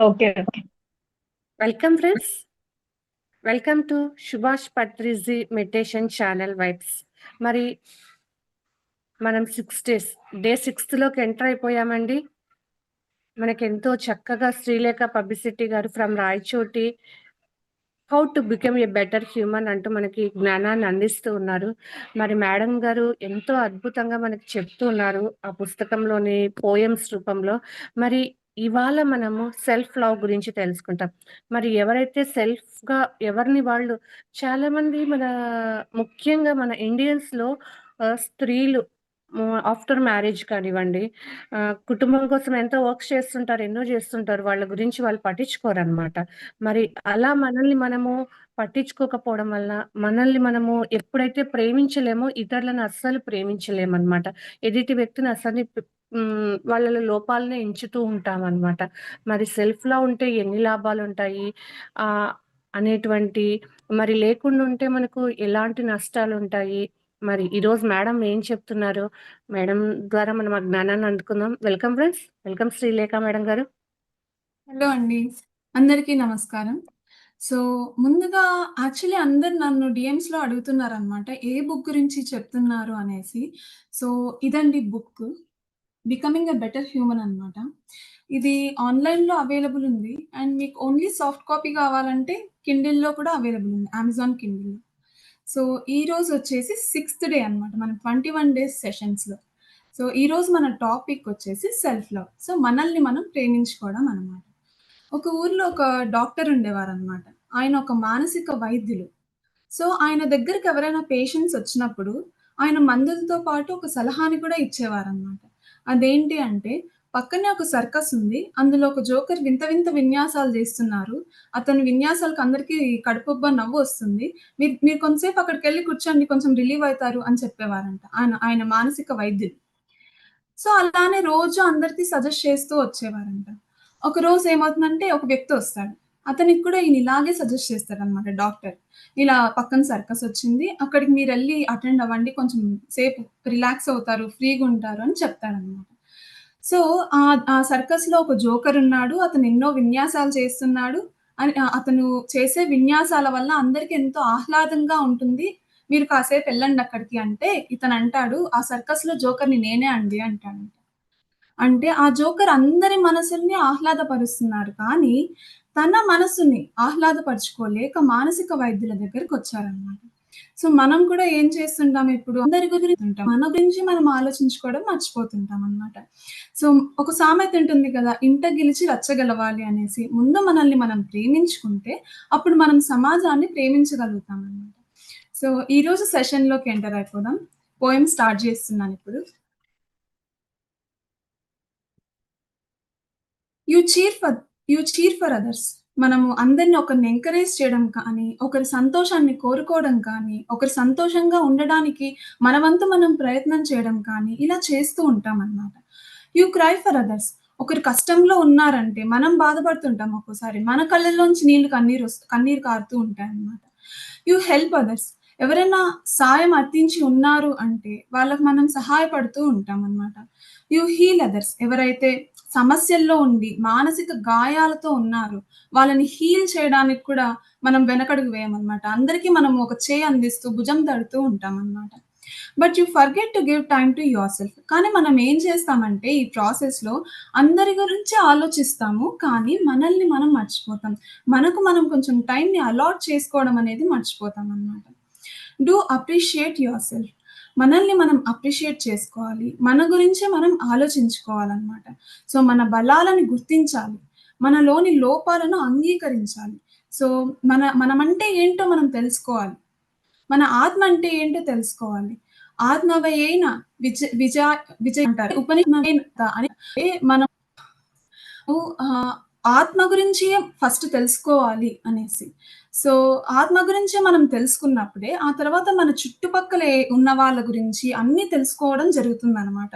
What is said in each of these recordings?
Okay. Okay. Welcome friends. Welcome to Subhash Patriji meditation channel vibes. మరి మనం six days, day 6లోకి enter అయిపోయామండి. మనకి ఎంతో చక్కగా శ్రీలేఖ పబ్లిసిటీ గారు from Rayachoti how to become a better human అంటూ మనకి జ్ఞానాన్ని అందిస్తూ ఉన్నారు. మరి మేడం గారు ఎంతో అద్భుతంగా మనకి చెప్తూ ఉన్నారు. ఆ పుస్తకంలోని పోయమ్స్ రూపంలో. మరి ఇవాళ మనము సెల్ఫ్ లవ్ గురించి తెలుసుకుంటాం. మరి ఎవరైతే సెల్ఫ్‌గా ఎవరిని వాళ్ళు చాలామంది మన ముఖ్యంగా మన ఇండియన్స్‌లో లో స్త్రీలు ఆఫ్టర్ మ్యారేజ్ కానివ్వండి, కుటుంబం కోసం ఎంతో వర్క్స్ చేస్తుంటారు. ఎన్నో చేస్తుంటారు. వాళ్ళ గురించి వాళ్ళు పట్టించుకోరనమాట. మరి అలా మనల్ని మనము పట్టించుకోకపోవడం వల్ల మనల్ని మనము ఎప్పుడైతే ప్రేమించలేమో ఇతరులను అస్సలు ప్రేమించలేమన్నమాట ఎదుటి వ్యక్తిని అసలు వాళ్ళ లోపాలనే ఎంచుతూ ఉంటామనమాట. మరి సెల్ఫ్ ఉంటే ఎన్ని లాభాలు ఉంటాయి అనేటువంటి మరి లేకుండా ఉంటే మనకు ఎలాంటి నష్టాలు ఉంటాయి మరి ఈరోజు మేడం ఏం చెప్తున్నారు? మేడం ద్వారా మనం ఆ జ్ఞానాన్ని అందుకుందాం. Welcome friends. Welcome Srilekha madam గారు. హలో అండి. అందరికీ నమస్కారం. సో, ముందుగా యాక్చువల్లీ అందరు నన్ను డీఎమ్స్‌లో అడుగుతున్నారనమాట. ఏ బుక్ గురించి చెప్తున్నారు అనేసి. సో, ఇదండి book. 'Becoming a better human' అనమాట. ఇది ఆన్‌లైన్‌లో అవైలబుల్ ఉంది. అండ్ మీకు ఓన్లీ సాఫ్ట్ కాపీ కావాలంటే కిండిల్‌లో కూడా అవైలబుల్ ఉంది. అమెజాన్ కిండిల్‌లో. సో, ఈ రోజు వచ్చేసి సిక్స్త్ డే అనమాట. మన 21 డేస్ సెషన్స్‌లో. సో, ఈరోజు మన టాపిక్ వచ్చేసి సెల్ఫ్ లవ్. సో, మనల్ని మనం ప్రేమించుకోవడం అనమాట. ఒక ఊర్లో ఒక డాక్టర్ ఉండేవారనమాట. ఆయన ఒక మానసిక వైద్యులు. సో, ఆయన దగ్గరికి ఎవరైనా పేషెంట్స్ వచ్చినప్పుడు ఆయన మందులతో పాటు ఒక సలహాని కూడా ఇచ్చేవారనమాట. అదేంటి అంటే, పక్కనే ఒక సర్కస్ ఉంది. అందులో ఒక జోకర్ వింత వింత విన్యాసాలు చేస్తున్నారు. అతని విన్యాసాలకు అందరికీ కడుపుబ్బ నవ్వు వస్తుంది మీరు మీరు కొంతసేపు అక్కడికెళ్ళి కూర్చోండి కొంచెం రిలీవ్ అవుతారు అని చెప్పేవారంట. ఆయన ఆయన మానసిక వైద్యులు. సో, అలానే రోజు అందరికీ సజెస్ట్ చేస్తూ వచ్చేవారంట. ఒకరోజు ఏమవుతుందంటే ఒక వ్యక్తి వస్తాడు. అతనికి కూడా ఈయన ఇలాగే సజెస్ట్ చేస్తారనమాట డాక్టర్. ఇలా పక్కన సర్కస్ వచ్చింది. అక్కడికి మీరు వెళ్ళి అటెండ్ అవ్వండి. కొంచెం సేపు రిలాక్స్ అవుతారు. ఫ్రీగా ఉంటారు అని చెప్తాడనమాట. సో, ఆ ఆ సర్కస్‌లో ఒక జోకర్ ఉన్నాడు. అతను ఎన్నో విన్యాసాలు చేస్తున్నాడు. అని అతను చేసే విన్యాసాల వల్ల అందరికి ఎంతో ఆహ్లాదంగా ఉంటుంది. మీరు కాసేపు వెళ్ళండి అక్కడికి అంటే ఇతను అంటాడు "ఆ సర్కస్‌లో జోకర్‌ని నేనే అండి" అంటాడంట. అంటే ఆ జోకర్ అందరి మనసుల్ని ఆహ్లాదపరుస్తున్నారు. కానీ తన మనసుని ఆహ్లాదపరచుకోలేక మానసిక వైద్యుల దగ్గరికి వచ్చారనమాట సో, మనం కూడా ఏం చేస్తుంటాం ఇప్పుడు అందరి గురించి ఉంటాం. మన గురించి మనం ఆలోచించుకోవడం మర్చిపోతుంటాం అనమాట. సో, ఒక సామెత ఉంటుంది కదా! ఇంట గెలిచి రచ్చగలవాలి అనేసి. ముందు మనల్ని మనం ప్రేమించుకుంటే అప్పుడు మనం సమాజాన్ని ప్రేమించగలుగుతాం అనమాట సో, ఈరోజు సెషన్‌లోకి ఎంటర్ అయిపోదాం. Poem start చేస్తున్నానిప్పుడు. You cheer for you cheer for others. మనము అందరిని ఒకరిని ఎంకరేజ్ చేయడం కానీ, ఒకరి సంతోషాన్ని కోరుకోవడం కానీ, ఒకరి సంతోషంగా ఉండడానికి మన వంతు మనం ప్రయత్నం చేయడం కానీ, ఇలా చేస్తూ ఉంటాం అన్నమాట యూ క్రై ఫర్ అదర్స్. ఒకరు కష్టంలో ఉన్నారంటే మనం బాధపడుతుంటాం ఒక్కోసారి. మన కళ్ళల్లోంచి నీళ్ళు కన్నీరొస్ కన్నీరు కారుతూ ఉంటాయన్నమాట. You help others. ఎవరైనా సాయం అర్థించి ఉన్నారు అంటే వాళ్ళకి మనం సహాయపడుతూ ఉంటాం అనమాట యూ హీల్ అదర్స్. ఎవరైతే సమస్యల్లో ఉండి మానసిక గాయాలతో ఉన్నారు వాళ్ళని హీల్ చేయడానికి కూడా మనం వెనకడుగు వేయమన్నమాట అందరికీ మనం ఒక చేయి అందిస్తూ భుజం తడుతూ ఉంటామనమాట. But you forget to give time to yourself కానీ మనం ఏం చేస్తామంటే ఈ ప్రాసెస్‌లో అందరి గురించి ఆలోచిస్తాము. కానీ మనల్ని మనం మర్చిపోతాం. మనకు మనం కొంచెం టైంని అలాట్ చేసుకోవడం అనేది మర్చిపోతాం అన్నమాట డూ అప్రిషియేట్ యువర్ సెల్ఫ్ మనల్ని మనం అప్రిషియేట్ చేసుకోవాలి. మన గురించే మనం ఆలోచించుకోవాలన్నమాట సో, మన బలాలని గుర్తించాలి. మనలోని లోపాలను అంగీకరించాలి. సో, మన మనమంటే ఏంటో మనం తెలుసుకోవాలి. మన ఆత్మ అంటే ఏంటో తెలుసుకోవాలి. ఆత్మవయైన విజ విజయ విజయ అంటారు. ఉపనిషద అని మనం ఆత్మ గురించి ఫస్ట్ తెలుసుకోవాలి అనేసి. సో, ఆత్మ గురించే మనం తెలుసుకున్నప్పుడే ఆ తర్వాత మన చుట్టుపక్కలే ఉన్న వాళ్ళ గురించి అన్ని తెలుసుకోవడం జరుగుతుంది అనమాట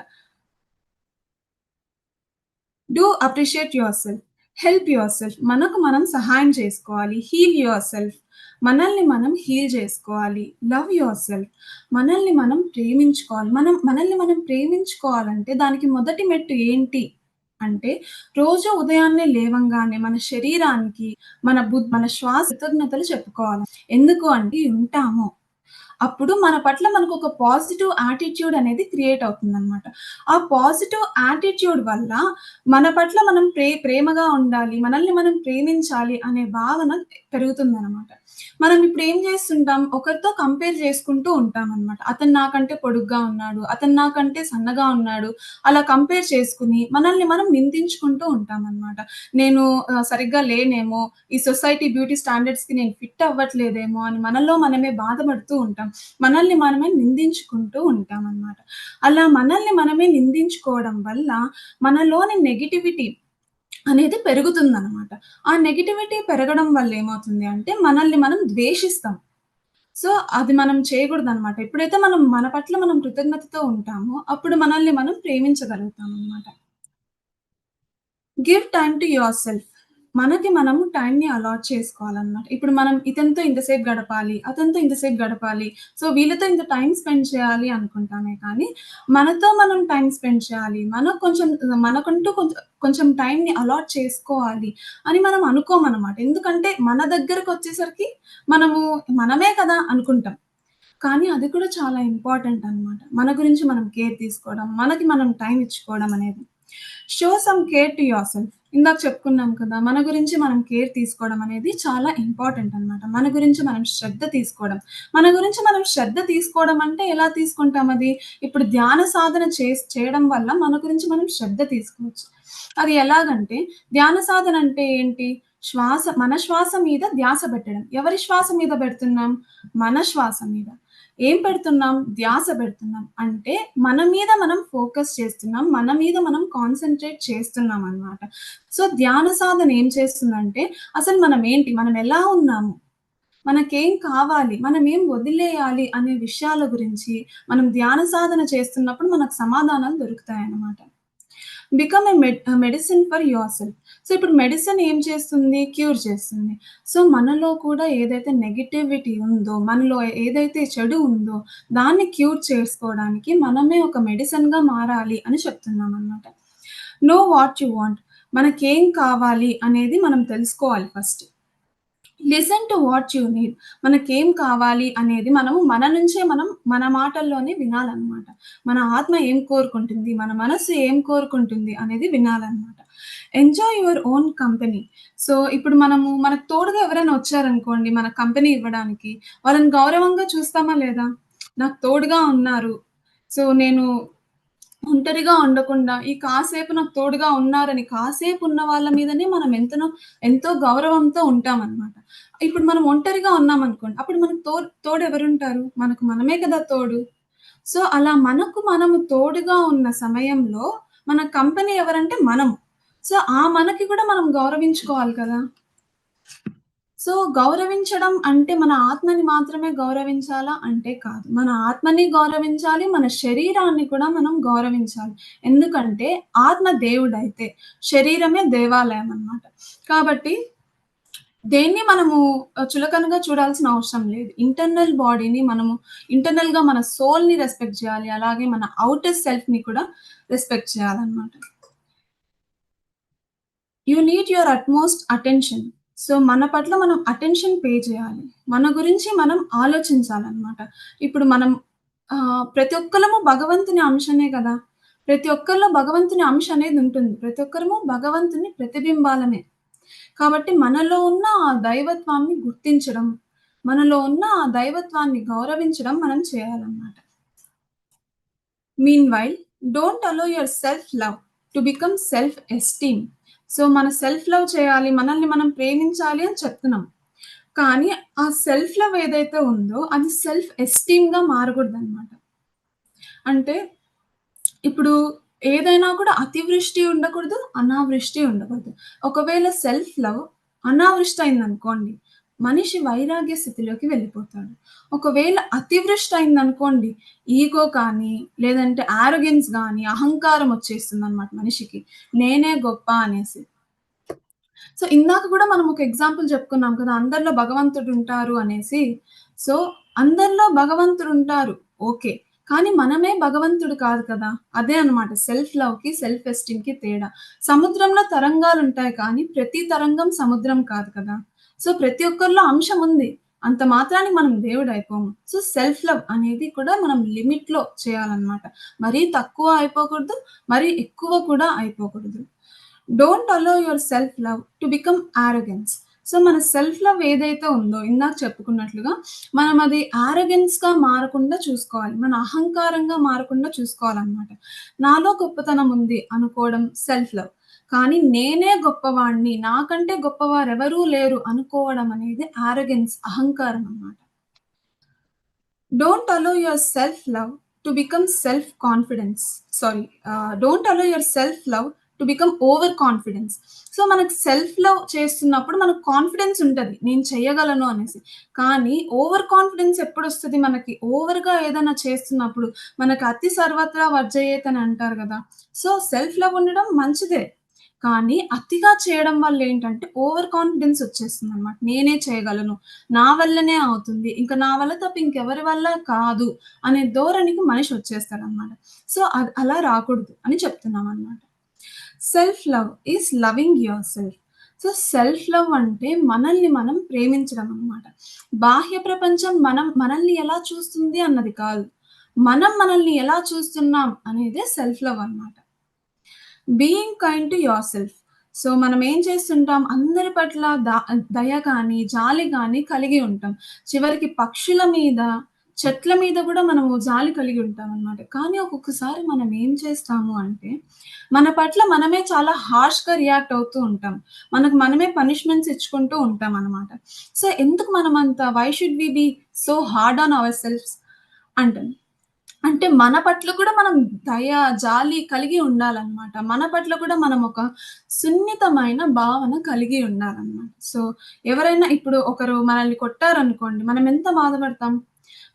do appreciate yourself help yourself. మనకు మనం సహాయం చేసుకోవాలి. హీల్ యువర్ సెల్ఫ్ మనల్ని మనం హీల్ చేసుకోవాలి. లవ్ యువర్ సెల్ఫ్ మనల్ని మనం ప్రేమించుకోవాలి. మనం మనల్ని మనం ప్రేమించుకోవాలంటే దానికి మొదటి మెట్టు ఏంటి అంటే రోజు ఉదయాన్నే లేవంగానే మన శరీరానికి, మన బుద్ మన శ్వాస కృతజ్ఞతలు చెప్పుకోవాలి. ఎందుకు అంటే ఉంటాము. అప్పుడు మన పట్ల మనకు ఒక పాజిటివ్ యాటిట్యూడ్ అనేది క్రియేట్ అవుతుంది అనమాట ఆ పాజిటివ్ యాటిట్యూడ్ వల్ల మన పట్ల మనం ప్రే ప్రేమగా ఉండాలి, మనల్ని మనం ప్రేమించాలి అనే భావన పెరుగుతుందనమాట. మనం ఇప్పుడు ఏం చేస్తుంటాం, ఒకరితో కంపేర్ చేసుకుంటూ ఉంటామనమాట. అతను నాకంటే పొడుగ్గా ఉన్నాడు, అతను నాకంటే సన్నగా ఉన్నాడు, అలా కంపేర్ చేసుకుని మనల్ని మనం నిందించుకుంటూ ఉంటామనమాట. నేను సరిగ్గా లేనేమో, ఈ సొసైటీ బ్యూటీ స్టాండర్డ్స్కి నేను ఫిట్ అవ్వట్లేదేమో అని మనలో మనమే బాధపడుతూ ఉంటాం. మనల్ని మనమే నిందించుకుంటూ ఉంటామనమాట. అలా మనల్ని మనమే నిందించుకోవడం వల్ల మనలోని నెగిటివిటీ అనేది పెరుగుతుందన్నమాట. ఆ నెగిటివిటీ పెరగడం వల్ల ఏమవుతుంది అంటే మనల్ని మనం ద్వేషిస్తాం. సో, అది మనం చేయకూడదు అనమాట ఎప్పుడైతే మనం మన పట్ల మనం కృతజ్ఞతతో ఉంటామో, అప్పుడు మనల్ని మనం ప్రేమించగలుగుతాం అనమాట give time to yourself మనకి మనము టైంని అలాట్ చేసుకోవాలన్నమాట ఇప్పుడు మనం ఇతనితో ఇంతసేపు గడపాలి, అతనితో ఇంతసేపు గడపాలి. సో, వీళ్ళతో ఇంత టైం స్పెండ్ చేయాలి అనుకుంటామే కానీ, మనతో మనం టైం స్పెండ్ చేయాలి. మనకు కొంచెం మనకంటూ కొంచెం కొంచెం టైంని అలాట్ చేసుకోవాలి అని మనం అనుకోమనమాట. ఎందుకంటే మన దగ్గరకు వచ్చేసరికి మనము మనమే కదా అనుకుంటాం. కానీ అది కూడా చాలా ఇంపార్టెంట్ అనమాట. మన గురించి మనం కేర్ తీసుకోవడం, మనకి మనం టైం ఇచ్చుకోవడం అనేది. Show some care to yourself. ఇందాక చెప్పుకున్నాం కదా! మన గురించి మనం కేర్ తీసుకోవడం అనేది చాలా ఇంపార్టెంట్ అనమాట. మన గురించి మనం శ్రద్ధ తీసుకోవడం. మన గురించి మనం శ్రద్ధ తీసుకోవడం అంటే ఎలా తీసుకుంటాం అది? ఇప్పుడు ధ్యాన సాధన చేస్ చేయడం వల్ల మన గురించి మనం శ్రద్ధ తీసుకోవచ్చు. అది ఎలాగంటే ధ్యాన సాధన అంటే ఏంటి? శ్వాస మన శ్వాస మీద ధ్యాస పెట్టడం. ఎవరి శ్వాస మీద పెడుతున్నాం? మన శ్వాస మీద. ఏం పెడుతున్నాం? ధ్యాస పెడుతున్నాం. అంటే మన మీద మనం ఫోకస్ చేస్తున్నాం. మన మీద మనం కాన్సన్ట్రేట్ చేస్తున్నాం అనమాట. సో, ధ్యాన సాధన ఏం చేస్తుందంటే అసలు మనం ఏంటి? మనం ఎలా ఉన్నాము? మనకేం కావాలి? మనం ఏం వదిలేయాలి? అనే విషయాల గురించి మనం ధ్యాన సాధన చేస్తున్నప్పుడు మనకు సమాధానాలు దొరుకుతాయన్నమాట. Become a medicine for yourself. So, ఇప్పుడు మెడిసిన్ ఏం చేస్తుంది? క్యూర్ చేస్తుంది. సో, మనలో కూడా ఏదైతే నెగిటివిటీ ఉందో, మనలో ఏదైతే చెడు ఉందో, దాన్ని క్యూర్ చేసుకోవడానికి మనమే ఒక మెడిసిన్‌గా మారాలి అని చెప్తున్నాం అనమాట నో వాట్ యు వాంట్. మనకేం కావాలి అనేది మనం తెలుసుకోవాలి first. Listen to what you need. మనకేం కావాలి అనేది మనము మన నుంచే మనం మన మాటల్లోనే వినాలన్నమాట మన ఆత్మ ఏం కోరుకుంటుంది? మన మనసు ఏం కోరుకుంటుంది? అనేది వినాలన్నమాట enjoy your own company. So, ఇప్పుడు మనము మనకు తోడుగా ఎవరైనా వచ్చారనుకోండి మన కంపెనీ ఇవ్వడానికి, వాళ్ళని గౌరవంగా చూస్తామా లేదా? నాకు తోడుగా ఉన్నారు. సో, నేను ఒంటరిగా ఉండకుండా ఈ కాసేపు నాకు తోడుగా ఉన్నారని కాసేపు ఉన్న వాళ్ళ మీదనే మనం ఎంతనో ఎంతో గౌరవంతో ఉంటామన్నమాట ఇప్పుడు మనం ఒంటరిగా ఉన్నామనుకోండి, అప్పుడు మనకు తో తోడు ఎవరుంటారు? మనకు మనమే కదా తోడు. సో, అలా మనకు మనము తోడుగా ఉన్న సమయంలో మన కంపెనీ ఎవరంటే మనము. సో, ఆ మనకి కూడా మనం గౌరవించుకోవాలి కదా! సో, గౌరవించడం అంటే మన ఆత్మని మాత్రమే గౌరవించాలా అంటే కాదు. మన ఆత్మని గౌరవించాలి, మన శరీరాన్ని కూడా మనం గౌరవించాలి. ఎందుకంటే ఆత్మ దేవుడైతే, శరీరమే దేవాలయం అన్నమాట కాబట్టి దేన్ని మనము చులకనగా చూడాల్సిన అవసరం లేదు. ఇంటర్నల్ బాడీని మనము ఇంటర్నల్‌గా మన సోల్‌ని రెస్పెక్ట్ చేయాలి. అలాగే మన ఔటర్ సెల్ఫ్‌ని కూడా రెస్పెక్ట్ చేయాలన్నమాట you need your utmost attention. So, మన పట్ల మనం అటెన్షన్ పే చేయాలి. మన గురించి మనం ఆలోచించాలన్నమాట ఇప్పుడు మనం ప్రతి ఒక్కరము భగవంతుని అంశమే కదా! ప్రతి ఒక్కరిలో భగవంతుని అంశ అనేది ఉంటుంది. ప్రతి ఒక్కరము భగవంతుని ప్రతిబింబాలమే. కాబట్టి మనలో ఉన్న ఆ దైవత్వాన్ని గుర్తించడం, మనలో ఉన్న ఆ దైవత్వాన్ని గౌరవించడం మనం చేయాలన్నమాట meanwhile don't allow yourself love to become self esteem. So, మన సెల్ఫ్ లవ్ చేయాలి, మనల్ని మనం ప్రేమించాలి అని చెప్తున్నాం. కానీ ఆ సెల్ఫ్ లవ్ ఏదైతే ఉందో అది సెల్ఫ్ ఎస్టీమ్‌గా మారకూడదనమాట. అంటే ఇప్పుడు ఏదైనా కూడా అతివృష్టి ఉండకూడదు, అనావృష్టి ఉండకూడదు. ఒకవేళ సెల్ఫ్ లవ్ అనావృష్టి అయిందనుకోండి, మనిషి వైరాగ్య స్థితిలోకి వెళ్ళిపోతాడు. ఒకవేళ అతివృష్టి అయిందనుకోండి, ఈగో కానీ, లేదంటే ఆరోగెన్స్ కానీ అహంకారం వచ్చేస్తుంది అనమాట మనిషికి. నేనే గొప్ప అనేసి. సో, ఇందాక కూడా మనం ఒక ఎగ్జాంపుల్ చెప్పుకున్నాం కదా! అందరిలో భగవంతుడు ఉంటారు అనేసి. సో, అందరిలో భగవంతుడు ఉంటారు ఓకే. కానీ మనమే భగవంతుడు కాదు కదా! అదే అన్నమాట సెల్ఫ్ లవ్కి సెల్ఫ్ ఎస్టీమ్‌కి తేడా. సముద్రంలో తరంగాలు ఉంటాయి కానీ ప్రతి తరంగం సముద్రం కాదు కదా! సో, ప్రతి ఒక్కరిలో అంశం ఉంది. అంత మాత్రాన్ని మనం దేవుడయిపోము. సో, సెల్ఫ్ లవ్ అనేది కూడా మనం లిమిట్‌లో చేయాలన్నమాట. మరీ తక్కువ అయిపోకూడదు. మరీ ఎక్కువ కూడా అయిపోకూడదు. Don't allow yourself love to become arrogance so, మన సెల్ఫ్ లవ్ ఏదైతే ఉందో ఇందాక చెప్పుకున్నట్లుగా మనం అది యారగెన్స్‌గా మారకుండా చూసుకోవాలి. మన అహంకారంగా మారకుండా చూసుకోవాలన్నమాట. నాలో గొప్పతనం ఉంది అనుకోవడం సెల్ఫ్ లవ్. కానీ నేనే గొప్పవాణ్ణి నాకంటే గొప్పవారెవరూ లేరు అనుకోవడం అనేది ఆరగెన్స్ అహంకారం అన్నమాట. Don't allow yourself love to become self confidence. Sorry don't allow yourself love to become over confidence. So, మనకు సెల్ఫ్ లవ్ చేస్తున్నప్పుడు మనకు కాన్ఫిడెన్స్ ఉంటుంది నేను చేయగలను అనేసి. కానీ ఓవర్ కాన్ఫిడెన్స్ ఎప్పుడొస్తది మనకి? ఓవర్‌గా ఏదైనా చేస్తున్నప్పుడు మనకు అతి సర్వత్రా వర్జయేత్ అంటారు కదా సో, సెల్ఫ్ లవ్ ఉండడం మంచిదే. కానీ అతిగా చేయడం వల్ల ఏంటంటే ఓవర్ కాన్ఫిడెన్స్ వచ్చేస్తుంది అనమాట నేనే చేయగలను. నా వల్లనే అవుతుంది. ఇంక నా వల్ల తప్ప ఇంకెవరి వల్ల కాదు అనే ధోరణికి మనిషి వచ్చేస్తాడన్నమాట. సో, అది అలా రాకూడదు అని చెప్తున్నాం అనమాట self love is loving yourself. So, self love అంటే మనల్ని మనం ప్రేమించడం అన్నమాట. బాహ్య ప్రపంచం మనం మనల్ని ఎలా చూస్తుంది అన్నది కాదు. మనం మనల్ని ఎలా చూస్తున్నాం అనేదే సెల్ఫ్ లవ్ అన్నమాట. Being kind to yourself. So, మనం ఏం చేస్తుంటాం అందరి పట్ల ద దయ కానీ జాలి కానీ కలిగి ఉంటాం. చివరికి పక్షుల మీద, చెట్ల మీద కూడా మనము జాలి కలిగి ఉంటాం అనమాట కానీ ఒక్కొక్కసారి మనం ఏం చేస్తాము అంటే మన పట్ల మనమే చాలా హార్ష్‌గా రియాక్ట్ అవుతూ ఉంటాం. మనకు మనమే పనిష్మెంట్స్ ఇచ్చుకుంటూ ఉంటాం అనమాట సో, ఎందుకు మనమంత why should we be so hard on ourselves అంటాం. అంటే మన పట్ల కూడా మనం దయ, జాలి కలిగి ఉండాలన్నమాట. మన పట్ల కూడా మనం ఒక సున్నితమైన భావన కలిగి ఉండాలన్నమాట. సో, ఎవరైనా ఇప్పుడు ఒకరు మనల్ని కొట్టారనుకోండి మనం ఎంత బాధపడతాం?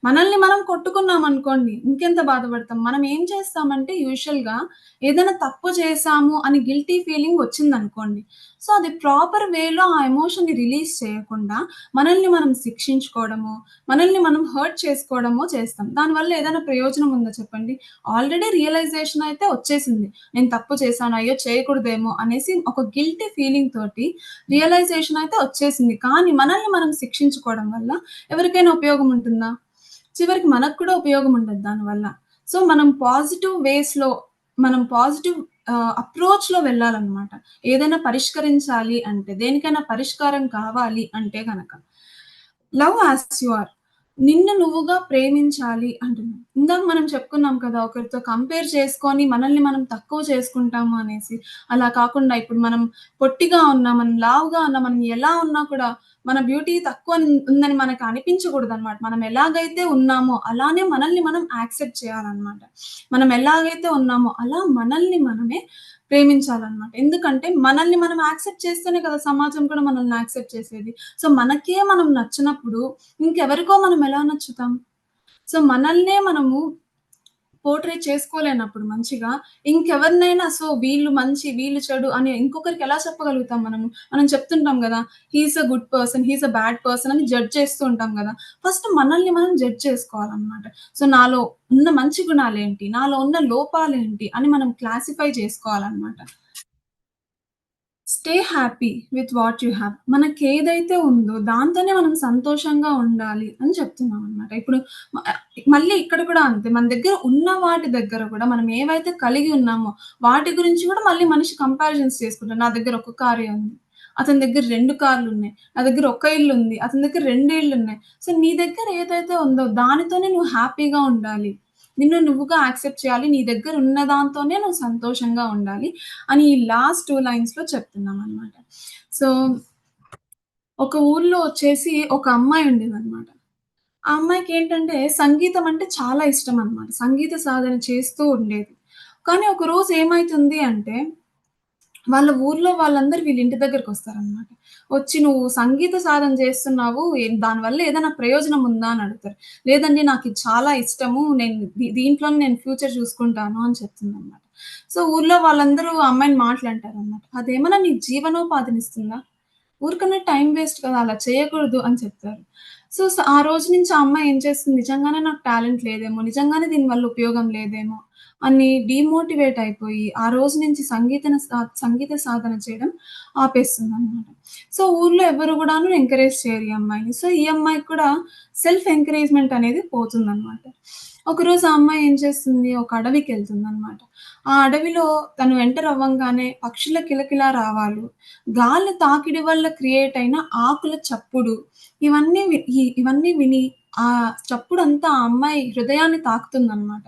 మనల్ని మనం కొట్టుకున్నాం అనుకోండి ఇంకెంత బాధపడతాం. మనం ఏం చేస్తామంటే యూజువల్‌గా ఏదైనా తప్పు చేశాము అని గిల్టీ ఫీలింగ్ వచ్చిందనుకోండి. సో, అది ప్రాపర్ వేలో ఆ ఎమోషన్‌ని రిలీజ్ చేయకుండా మనల్ని మనం శిక్షించుకోవడము మనల్ని మనం హర్ట్ చేసుకోవడమో చేస్తాం. దానివల్ల ఏదైనా ప్రయోజనం ఉందా చెప్పండి? ఆల్రెడీ రియలైజేషన్ అయితే వచ్చేసింది. నేను తప్పు చేశాను. అయ్యో! చేయకూడదేమో అనేసి ఒక గిల్టీ ఫీలింగ్ తోటి రియలైజేషన్ అయితే వచ్చేసింది. కానీ మనల్ని మనం శిక్షించుకోవడం వల్ల ఎవరికైనా ఉపయోగం ఉంటుందా? చివరికి మనకు కూడా ఉపయోగం ఉండదు దానివల్ల. సో, మనం పాజిటివ్ వేస్‌లో మనం పాజిటివ్ ఆహ్, అప్రోచ్‌లో వెళ్ళాలన్నమాట. ఏదైనా పరిష్కరించాలి అంటే, దేనికైనా పరిష్కారం కావాలి అంటే కనుక లవ్ యాస్ యు ఆర్. నిన్ను నువ్వుగా ప్రేమించాలి అంటున్నాం. ఇందాక మనం చెప్పుకున్నాం కదా! ఒకరితో కంపేర్ చేసుకొని మనల్ని మనం తక్కువ చేసుకుంటాము అనేసి. అలా కాకుండా ఇప్పుడు మనం పొట్టిగా ఉన్నా, మనం లావుగా ఉన్నా, మనం ఎలా ఉన్నా కూడా మన బ్యూటీ తక్కువ ఉందని మనకు అనిపించకూడదు అనమాట మనం ఎలాగైతే ఉన్నామో అలానే మనల్ని మనం యాక్సెప్ట్ చేయాలన్నమాట. మనం ఎలాగైతే ఉన్నామో అలా మనల్ని మనమే ప్రేమించాలన్నమాట. ఎందుకంటే మనల్ని మనం యాక్సెప్ట్ చేస్తేనే కదా సమాజం కూడా మనల్ని యాక్సెప్ట్ చేసేది. సో, మనకే మనం నచ్చినప్పుడు ఇంకెవరికో మనం ఎలా నచ్చుతాం? సో, మనల్నే మనము పోర్ట్రేట్ చేసుకోలేనప్పుడు మంచిగా ఇంకెవరినైనా సో, వీళ్ళు మంచి, వీళ్ళు చెడు అని ఇంకొకరికి ఎలా చెప్పగలుగుతాం మనము? మనం చెప్తుంటాం కదా he's a good person, he's a bad person అని జడ్జ్ చేస్తూ ఉంటాం కదా ఫస్ట్ మనల్ని మనం జడ్జ్ చేసుకోవాలన్నమాట. సో, నాలో ఉన్న మంచి గుణాలేంటి? నాలో ఉన్న లోపాలేంటి? అని మనం క్లాసిఫై చేసుకోవాలన్నమాట. Stay happy with what you మనకి ఏదైతే ఉందో దాంతోనే మనం సంతోషంగా ఉండాలి అని చెప్తున్నాం అనమాట ఇప్పుడు మళ్ళీ ఇక్కడ కూడా అంతే. మన దగ్గర ఉన్న వాటి దగ్గర కూడా మనం ఏవైతే కలిగి ఉన్నామో వాటి గురించి కూడా మళ్ళీ మనిషి కంపారిజన్స్ చేసుకుంటాం నా దగ్గర ఒక కారే ఉంది. అతని దగ్గర రెండు కార్లు ఉన్నాయి నా దగ్గర ఒక ఇల్లు ఉంది అతని దగ్గర రెండు ఇళ్ళు ఉన్నాయి సో, నీ దగ్గర ఏదైతే ఉందో దానితోనే నువ్వు హ్యాపీగా ఉండాలి. నిన్ను నువ్వుగా యాక్సెప్ట్ చేయాలి. నీ దగ్గర ఉన్న దాంతోనే నువ్వు సంతోషంగా ఉండాలి అని ఈ లాస్ట్ 2 లైన్స్‌లో చెప్తున్నామన్నమాట. సో, ఒక ఊర్లో వచ్చేసి ఒక అమ్మాయి ఉండేదన్నమాట. ఆ అమ్మాయికి ఏంటంటే సంగీతం అంటే చాలా ఇష్టం అనమాట సంగీత సాధన చేస్తూ ఉండేది. కానీ ఒకరోజు ఏమైతుంది అంటే వాళ్ళ ఊర్లో వాళ్ళందరూ వీళ్ళ ఇంటి దగ్గరకొస్తారన్నమాట. వచ్చి "నువ్వు సంగీత సాధన చేస్తున్నావు. దానివల్ల ఏదైనా ప్రయోజనం ఉందా?" అని అడుగుతారు. "లేదండి ఇది చాలా ఇష్టము. నేను దీంట్లో దీంట్లోనే నేను ఫ్యూచర్ చూసుకుంటాను" అని చెప్తుందన్నమాట. సో, ఊర్లో వాళ్ళందరూ ఆ అమ్మాయిని అనమాట అదేమైనా నీకు జీవనోపాధినిస్తుందా? ఊరికనే టైం వేస్ట్ కదా! అలా చేయకూడదు అని చెప్తారు. సో, ఆ రోజు నుంచి ఆ అమ్మాయి ఏం చేస్తుంది నిజంగానే నాకు టాలెంట్ లేదేమో, నిజంగానే దీనివల్ల ఉపయోగం లేదేమో అని డీమోటివేట్ అయిపోయి, ఆ రోజు నుంచి సంగీతన సా సంగీత సాధన చేయడం ఆపేస్తుంది అనమాట సో, ఊర్లో ఎవరు కూడాను ఎంకరేజ్ చేయరు ఈ అమ్మాయిని. సో, ఈ అమ్మాయికి కూడా సెల్ఫ్ ఎంకరేజ్‌మెంట్ అనేది పోతుందనమాట. ఒకరోజు ఆ అమ్మాయి ఏం చేస్తుంది, ఒక అడవికి వెళ్తుంది అనమాట ఆ అడవిలో తను ఎంటర్ అవ్వంగానే పక్షుల కిలకిలా రావాలు, గాలి తాకిడి వల్ల క్రియేట్ అయిన ఆకుల చప్పుడు, ఇవన్నీ ఇవన్నీ విని ఆ చప్పుడు అంతా ఆ అమ్మాయి హృదయాన్ని తాకుతుందన్నమాట.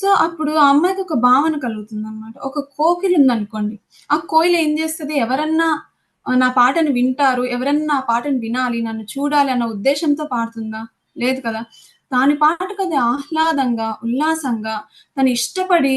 సో, అప్పుడు ఆ అమ్మాయికి ఒక భావన కలుగుతుందనమాట. ఒక కోకిలుందనుకోండి, ఆ కోయిల ఏం చేస్తుంది ఎవరన్నా నా పాటను వింటారు, ఎవరన్నా నా పాటను వినాలి, నన్ను చూడాలి అన్న ఉద్దేశంతో పాడుతుందా? లేదు కదా! దాని అది ఆహ్లాదంగా, ఉల్లాసంగా, తను ఇష్టపడి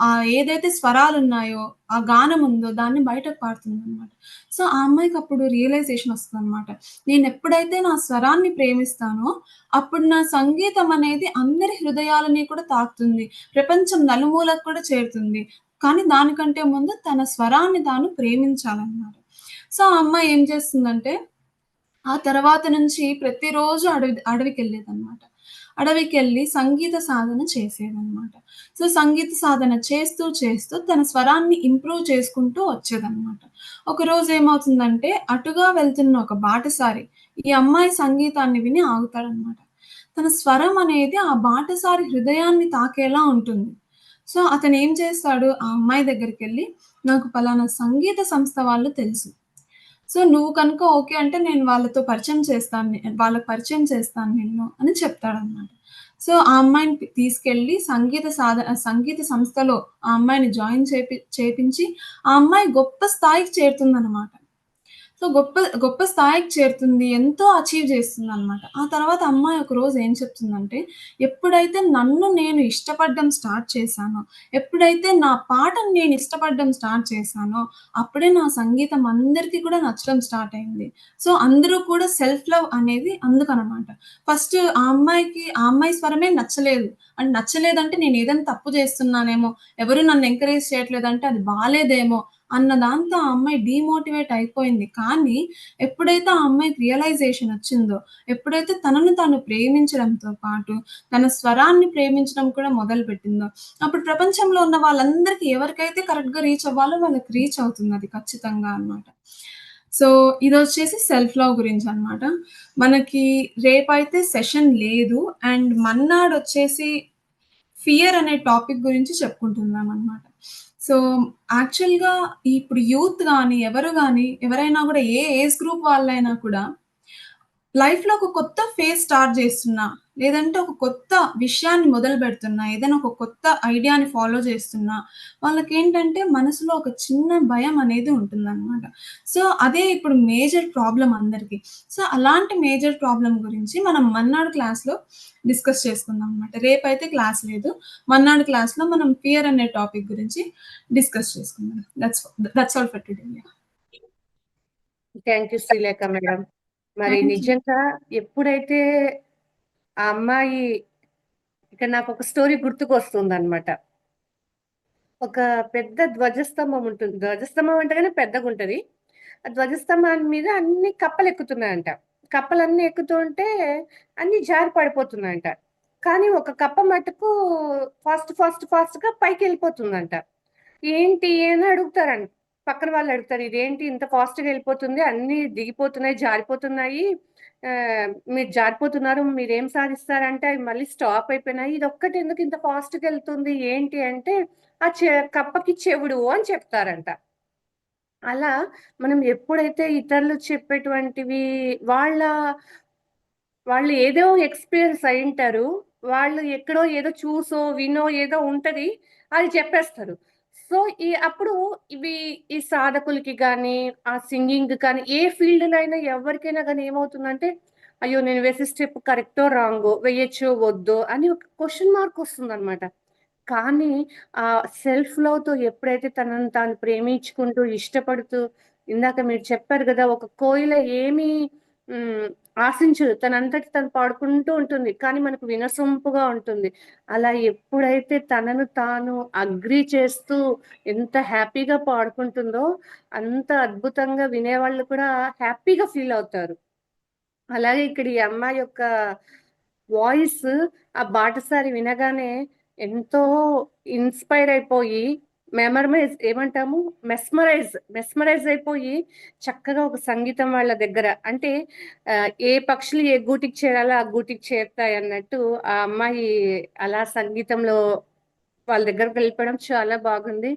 ఆ ఏదైతే స్వరాలు ఉన్నాయో ఆ గానం ఉందో దాన్ని బయటకు పాడుతుందనమాట. సో, ఆ అమ్మాయికి అప్పుడు రియలైజేషన్ వస్తుంది అనమాట నేను ఎప్పుడైతే నా స్వరాన్ని ప్రేమిస్తానో, అప్పుడు నా సంగీతం అనేది అందరి హృదయాలని కూడా తాకుతుంది. ప్రపంచం నలుమూలకు కూడా చేరుతుంది. కానీ దానికంటే ముందు తన స్వరాన్ని తాను ప్రేమించాలన్నమాట సో, ఆ అమ్మాయి ఏం చేస్తుందంటే, ఆ తర్వాత నుంచి ప్రతిరోజు అడవి అడవికి అడవికెళ్ళి సంగీత సాధన చేసేదనమాట. సో, సంగీత సాధన చేస్తూ, చేస్తూ తన స్వరాన్ని ఇంప్రూవ్ చేసుకుంటూ వచ్చేదనమాట. ఒకరోజు ఏమవుతుందంటే, అటుగా వెళ్తున్న ఒక బాటసారి ఈ అమ్మాయి సంగీతాన్ని విని ఆగుతాడనమాట. తన స్వరం అనేది ఆ బాటసారి హృదయాన్ని తాకేలా ఉంటుంది. సో, అతనేం చేస్తాడు, ఆ అమ్మాయి దగ్గరికి వెళ్ళి "నాకు పలానా సంగీత సంస్థ వాళ్ళు తెలుసు. సో, నువ్వు కనుక ఓకే అంటే నేను వాళ్ళతో పరిచయం చేస్తాను వాళ్ళకి పరిచయం చేస్తాను నిన్ను" అని చెప్తాడనమాట. సో, ఆ అమ్మాయిని తీసుకెళ్ళి సంగీత సాధ సంగీత సంస్థలో ఆ అమ్మాయిని జాయిన్ చేపి చేపించి, ఆ అమ్మాయి గొప్ప స్థాయికి చేరుతుందనమాట. సో, గొప్ప గొప్ప స్థాయికి చేరుతుంది. ఎంతో అచీవ్ చేస్తుంది అనమాట ఆ తర్వాత అమ్మాయి ఒక రోజు ఏం చెప్తుందంటే, ఎప్పుడైతే నన్ను నేను ఇష్టపడడం స్టార్ట్ చేశానో, ఎప్పుడైతే నా పాటను నేను ఇష్టపడడం స్టార్ట్ చేశానో, అప్పుడే నా సంగీతం అందరికీ కూడా నచ్చడం స్టార్ట్ అయింది. సో, అందరూ కూడా సెల్ఫ్ లవ్ అనేది అందుకనమాట. ఫస్ట్ ఆ అమ్మాయికి ఆ అమ్మాయి స్వరమే నచ్చలేదు. అండ్ నచ్చలేదంటే నేను ఏదైనా తప్పు చేస్తున్నానేమో, ఎవరు నన్ను ఎంకరేజ్ చేయట్లేదంటే అది బాగాలేదేమో అన్న దాంతో ఆ అమ్మాయి డీమోటివేట్ అయిపోయింది. కానీ ఎప్పుడైతే ఆ అమ్మాయికి రియలైజేషన్ వచ్చిందో, ఎప్పుడైతే తనను తాను ప్రేమించడంతో పాటు, తన స్వరాన్ని ప్రేమించడం కూడా మొదలుపెట్టిందో, అప్పుడు ప్రపంచంలో ఉన్న వాళ్ళందరికీ ఎవరికైతే కరెక్ట్‌గా రీచ్ అవ్వాలో వాళ్ళకి రీచ్ అవుతుందది ఖచ్చితంగా అనమాట. సో, ఇది వచ్చేసి సెల్ఫ్ లవ్ గురించనమాట. మనకి రేపైతే సెషన్ లేదు. అండ్ మన్నాడొచ్చేసి ఫియర్ అనే టాపిక్ గురించి చెప్పుకుంటున్నాం అనమాట సో, యాక్చువల్‌గా ఇప్పుడు యూత్ కానీ ఎవరు కానీ ఎవరైనా కూడా ఏ ఏజ్ గ్రూప్ వాళ్ళైనా కూడా లైఫ్‌లో ఒక కొత్త ఫేజ్ స్టార్ట్ చేస్తున్నా లేదంటే ఒక కొత్త విషయాన్ని మొదలుపెడుతున్నా, ఏదైనా ఒక కొత్త ఐడియాని ఫాలో చేస్తున్నా, వాళ్ళకేంటంటే మనసులో ఒక చిన్న భయం అనేది ఉంటుందనమాట. సో, అదే ఇప్పుడు మేజర్ ప్రాబ్లమ్ అందరికి. సో, అలాంటి మేజర్ ప్రాబ్లమ్ గురించి మనం మన్నాడు క్లాస్‌లో డిస్కస్ చేసుకుందాం అనమాట. రేపైతే క్లాస్ లేదు. మన్నాడు క్లాస్‌లో మనం ఫియర్ అనే టాపిక్ గురించి డిస్కస్ చేసుకుందాం. That's that's all for today. Thank you Srilekha madam. మరి. నిజంగా ఎప్పుడైతే ఆ అమ్మాయి ఇక్కడ ఒక స్టోరీ గుర్తుకొస్తుంది అనమాట ఒక పెద్ద ధ్వజస్తంభం ఉంటుంది. ధ్వజస్తంభం అంటేనే పెద్దగా ఉంటుంది ఆ ధ్వజస్తంభాన్ని మీద అన్ని కప్పలు ఎక్కుతున్నాయంట కప్పలన్నీ ఎక్కుతూ ఉంటే అన్ని జారి పడిపోతున్నాయంట. కానీ ఒక కప్ప మటుకు ఫాస్ట్, ఫాస్ట్, ఫాస్ట్‌గా పైకెళ్ళిపోతుందంట. ఏంటి అని అడుగుతారంట. పక్కన వాళ్ళు అడుగుతారు. ఇదేంటి ఇంత ఫాస్ట్‌గా వెళ్ళిపోతుంది అన్ని దిగిపోతున్నాయి, జారిపోతున్నాయి. మీరు జారిపోతున్నారు. మీరేం సాధిస్తారంటే అవి మళ్ళీ స్టాప్ అయిపోయినాయి. ఇదొక్కటి ఎందుకు ఇంత ఫాస్ట్‌గా వెళ్తుంది ఏంటి అంటే, ఆ చె కప్పకి చెవుడు అని చెప్తారంట. అలా మనం ఎప్పుడైతే ఇతరులు చెప్పేటువంటివి వాళ్ళ వాళ్ళు ఏదో ఎక్స్‌పీరియన్స్ అయ్యుంటారు. వాళ్ళు ఎక్కడో ఏదో చూసో, వినో ఏదో ఉంటది. అది చెప్పేస్తారు. సో, ఈ అప్పుడు ఇవి ఈ సాధకులకి కానీ ఆ సింగింగ్ కానీ, ఏ ఫీల్డ్ అయినా ఎవరికైనా కానీ ఏమవుతుందంటే, అయ్యో! నేను వేసే స్టెప్ కరెక్టో, రాంగో వేయచ్చో వద్దో అని ఒక క్వశ్చన్ మార్క్ వస్తుందన్నమాట కానీ ఆ సెల్ఫ్ లవ్‌తో ఎప్పుడైతే తనను తాను ప్రేమించుకుంటూ, ఇష్టపడుతూ ఇందాక మీరు చెప్పారు కదా ఒక కోయిల ఏమి ఆశించదు. తనంతటి తను పాడుకుంటూ ఉంటుంది. కానీ మనకు వినసొంపుగా ఉంటుంది. అలా ఎప్పుడైతే తనను తాను అగ్రి చేస్తూ ఎంత హ్యాపీగా పాడుకుంటుందో, అంత అద్భుతంగా వినేవాళ్ళు కూడా హ్యాపీగా ఫీల్ అవుతారు. అలాగే ఇక్కడ ఈ అమ్మాయి యొక్క వాయిస్ ఆ బాటసారి వినగానే ఎంతో ఇన్‌స్పైర్ అయిపోయి మెమరమైజ్ ఏమంటాము? మెస్మరైజ్, మెస్మరైజ్ అయిపోయి చక్కగా ఒక సంగీతం వాళ్ళ దగ్గర అంటే ఏ పక్షులు ఏ గూటికి చేరాలో ఆ గూటికి చేరుతాయన్నట్టు ఆ అమ్మాయి అలా సంగీతంలో వాళ్ళ దగ్గరకు వెళ్ళిపోవడం చాలా బాగుంది.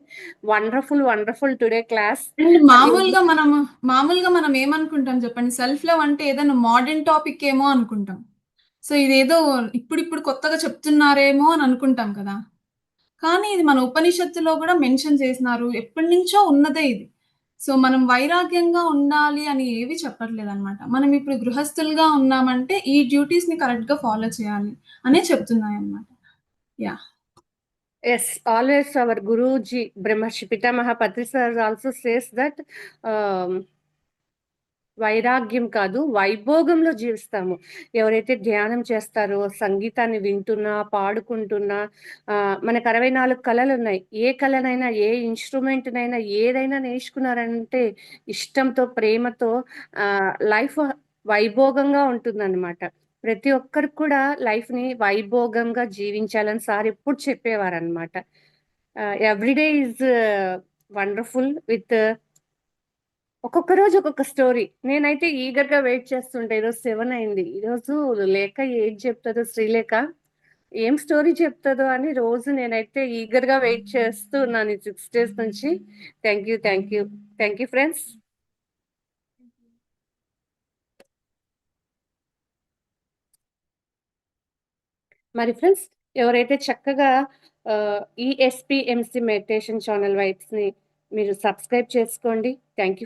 Wonderful, wonderful today class. And మామూలుగా మనం మామూలుగా మనం ఏమనుకుంటాం చెప్పండి? సెల్ఫ్ లవ్ అంటే ఏదైనా మోడర్న్ టాపిక్ ఏమో అనుకుంటాం. సో, ఇదేదో ఇప్పుడిప్పుడు కొత్తగా చెప్తున్నారేమో అని అనుకుంటాం కదా! కానీ ఇది మన ఉపనిషత్తులో కూడా మెన్షన్ చేసినారు. ఎప్పటినుంచో ఉన్నదే ఇది. సో, మనం వైరాగ్యంగా ఉండాలి అని ఏవి చెప్పట్లేదనమాట. మనం ఇప్పుడు గృహస్థులుగా ఉన్నామంటే ఈ డ్యూటీస్‌ని కరెక్ట్‌గా ఫాలో చేయాలి అనే చెప్తున్నాయన్నమాట. Yeah yes always our Guruji Brahmarshi Pitamaha Patri sir also says that వైరాగ్యం కాదు వైభోగంలో జీవిస్తాము. ఎవరైతే ధ్యానం చేస్తారో, సంగీతాన్ని వింటున్నా, పాడుకుంటున్నా ఆహ్, మనకు 64 కళలున్నాయి. ఏ కళనైనా, ఏ ఇన్‌స్ట్రుమెంట్‌నైనా ఏదైనా నేర్చుకున్నారంటే ఇష్టంతో, ప్రేమతో లైఫ్ వైభోగంగా ఉంటుందనమాట. ప్రతి ఒక్కరు కూడా లైఫ్‌ని వైభోగంగా జీవించాలని సార్ ఎప్పుడు చెప్పేవారనమాట. ఆహ్, every day is wonderful with ఒక్కొక్క రోజు ఒక్కొక్క స్టోరీ. నేనైతే ఈగర్గా వెయిట్ చేస్తుంటా. ఈరోజు సెవెన్ అయింది. ఈరోజు లేఖ ఏం చెప్తదో శ్రీలేఖ, ఏం స్టోరీ చెప్తుందో అని రోజు నేనైతే ఈగర్గా వెయిట్ చేస్తున్నాను సిక్స్ ఈ 6 డేస్ నుంచి. Thank you. Thank you. Thank you friends. మరి ఫ్రెండ్స్ ఎవరైతే చక్కగా ఈఎస్పిఎంసి మెడిటేషన్ ఛానల్ వైబ్స్‌ని మీరు సబ్స్క్రైబ్ చేసుకోండి. Thank you.